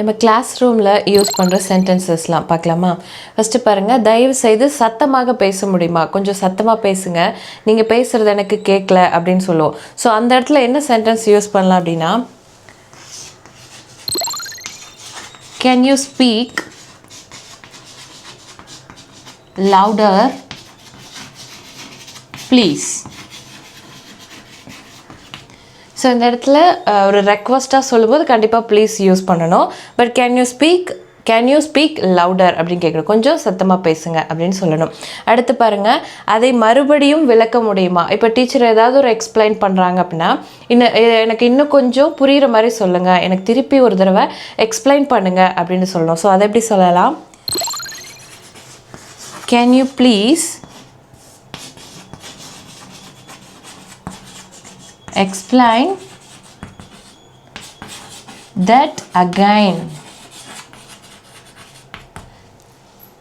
நம்ம கிளாஸ் ரூமில் யூஸ் பண்ணுற சென்டென்சஸ்லாம் பார்க்கலாமா? ஃபஸ்ட்டு பாருங்கள் தயவு செய்து சத்தமாக பேச முடியுமா? கொஞ்சம் சத்தமாக பேசுங்க. நீங்கள் பேசுகிறது எனக்கு கேட்கல அப்படின்னு சொல்லுவோம். ஸோ அந்த இடத்துல என்ன சென்டென்ஸ் யூஸ் பண்ணலாம் அப்படின்னா can you speak louder please so இந்த இடத்துல ஒரு ரெக்வஸ்ட்டாக சொல்லும்போது கண்டிப்பாக ப்ளீஸ் யூஸ் பண்ணணும். But can you speak can you speak louder அப்படின்னு கேட்குறோம் கொஞ்சம் சத்தமாக பேசுங்க அப்படின்னு சொல்லணும். அடுத்து பாருங்கள் அதை மறுபடியும் விளக்க முடியுமா? இப்போ டீச்சர் ஏதாவது ஒரு எக்ஸ்பிளைன் பண்ணுறாங்க அப்படின்னா இன்னும் எனக்கு இன்னும் கொஞ்சம் புரிகிற மாதிரி சொல்லுங்கள் எனக்கு திருப்பி ஒரு தடவை எக்ஸ்பிளைன் பண்ணுங்கள் அப்படின்னு சொல்லணும். ஸோ அதை எப்படி சொல்லலாம்? Can you please explain that again?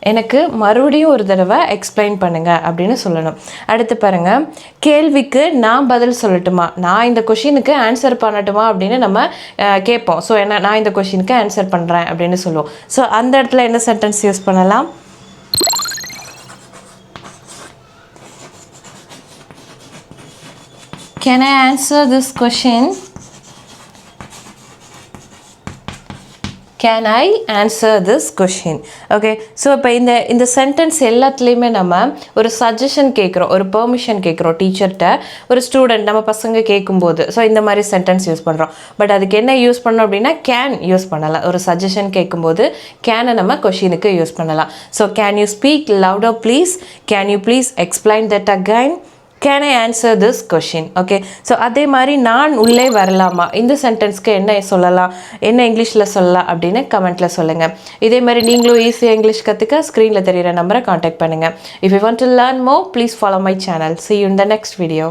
எனக்கு மறுபடியும் ஒரு தடவை எக்ஸ்பிளைன் பண்ணுங்கள் அப்படின்னு சொல்லணும். அடுத்து பாருங்கள் கேள்விக்கு நான் பதில் சொல்லட்டுமா? நான் இந்த கொஷினுக்கு ஆன்சர் பண்ணட்டுமா அப்படின்னு நம்ம கேட்போம். ஸோ என்ன நான் இந்த கொஷினுக்கு ஆன்சர் பண்ணுறேன் அப்படின்னு சொல்லுவோம். ஸோ அந்த இடத்துல என்ன சென்டென்ஸ் யூஸ் பண்ணலாம்? Can I answer this question? Can I answer this question okay so இப்போ இந்த இந்த சென்டென்ஸ் எல்லாத்துலேயுமே நம்ம ஒரு சஜஷன் கேட்குறோம் ஒரு பெர்மிஷன் கேட்குறோம் டீச்சர்கிட்ட ஒரு ஸ்டூடெண்ட் நம்ம பசங்க கேட்கும்போது ஸோ இந்த மாதிரி சென்டென்ஸ் யூஸ் பண்ணுறோம் பட் அதுக்கு என்ன யூஸ் பண்ணோம் அப்படின்னா கேன் யூஸ் பண்ணலாம். ஒரு சஜஷன் கேட்கும்போது கேனை நம்ம கொஷினுக்கு யூஸ் பண்ணலாம். So can you speak louder please can you please explain that again can I answer this question okay so அதே மாதிரி நான் உள்ளே வரலாமா? இந்த சென்டென்ஸ்க்கு என்ன சொல்லலாம்? என்ன இங்கிலீஷில் சொல்லலாம் அப்படின்னு கமெண்ட்டில் சொல்லுங்கள் இதே மாதிரி நீங்களும் ஈஸியாக இங்கிலீஷ் கற்றுக்க ஸ்க்ரீனில் தெரியிற நம்பரை காண்டாக்ட் பண்ணுங்கள் if you want to learn more please follow my channel see you in the next video